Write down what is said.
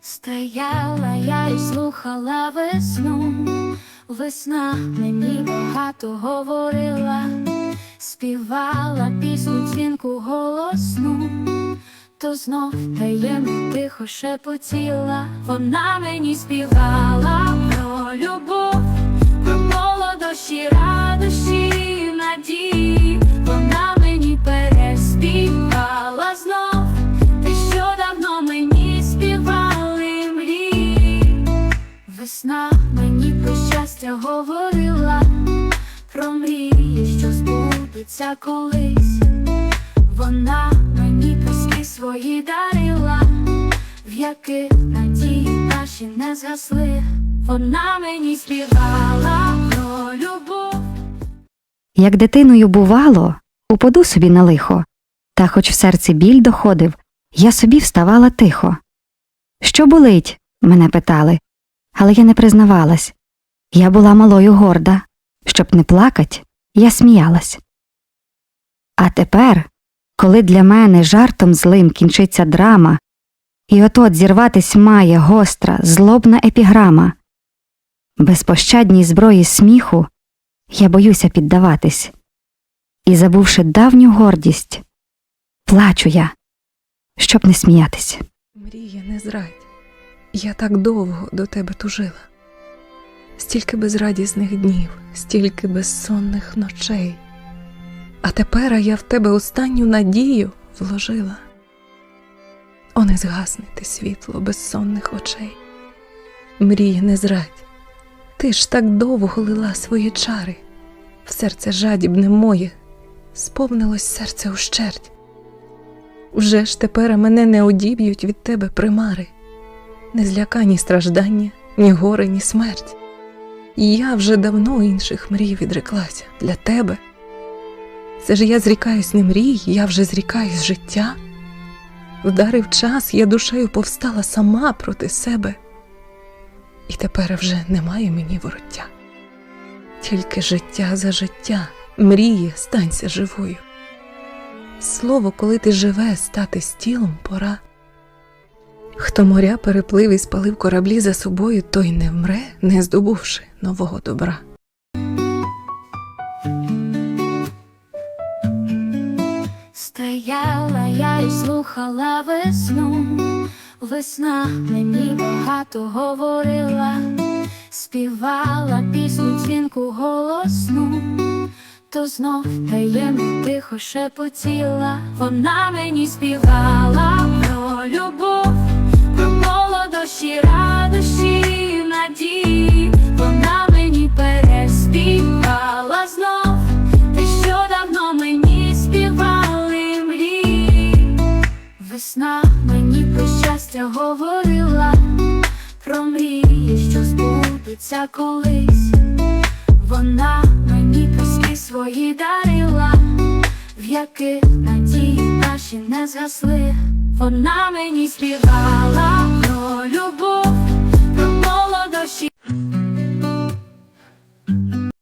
Стояла я і слухала весну, весна мені багато говорила, співала пісню дзвінку голосну, то знов таємно тихо шепотіла, вона мені співала про любов, весна мені про щастя говорила, про мрії, що збудуться колись. Вона мені казки свої дарила, в яких надії наші не згасли. Вона мені співала про любов. Як дитиною бувало, упаду собі на лихо, та хоч в серці біль доходив, я собі вставала тихо. Що болить? мене питали, але я не признавалась. Я була малою горда, щоб не плакать, я сміялась. А тепер, коли для мене жартом злим кінчиться драма, і от-от зірватись має гостра, злобна епіграма, безпощадній зброї сміху я боюся піддаватись. І, забувши давню гордість, плачу я, щоб не сміятись. Мрія, не зрадь, я так довго до тебе тужила. Стільки безрадісних днів, стільки безсонних ночей. А тепер я в тебе останню надію вложила. О, не згасне ти світло безсонних очей. Мрія, не зрадь, ти ж так довго лила свої чари, в серце жадібне моє, сповнилось серце ущерть. Уже ж тепер мене не одіб'ють від тебе примари, не зляка ні страждання, ні горе, ні смерть. І я вже давно інших мрій відреклася для тебе. Це ж я зрікаюсь не мрій, я вже зрікаюсь життя. Вдарив час, я душею повстала сама проти себе, і тепер вже немає мені вороття. Тільки життя за життя, мріє, станься живою. Слово, коли ти живе, стати з тілом пора. Хто моря переплив і спалив кораблі за собою, той не вмре, не здобувши нового добра. Стояла я і слухала весну, весна мені багато говорила, співала пісню дзвінку голосну, то знов таємно тихо шепотіла, вона мені співала про любов, радощі, надії, вона мені переспівала знов. Що давно мені співали мрії, весна мені про щастя говорила, про мрії, що збудуться колись. Вона мені казки свої дарила, в яких надії наші не згасли. Вона мені співала.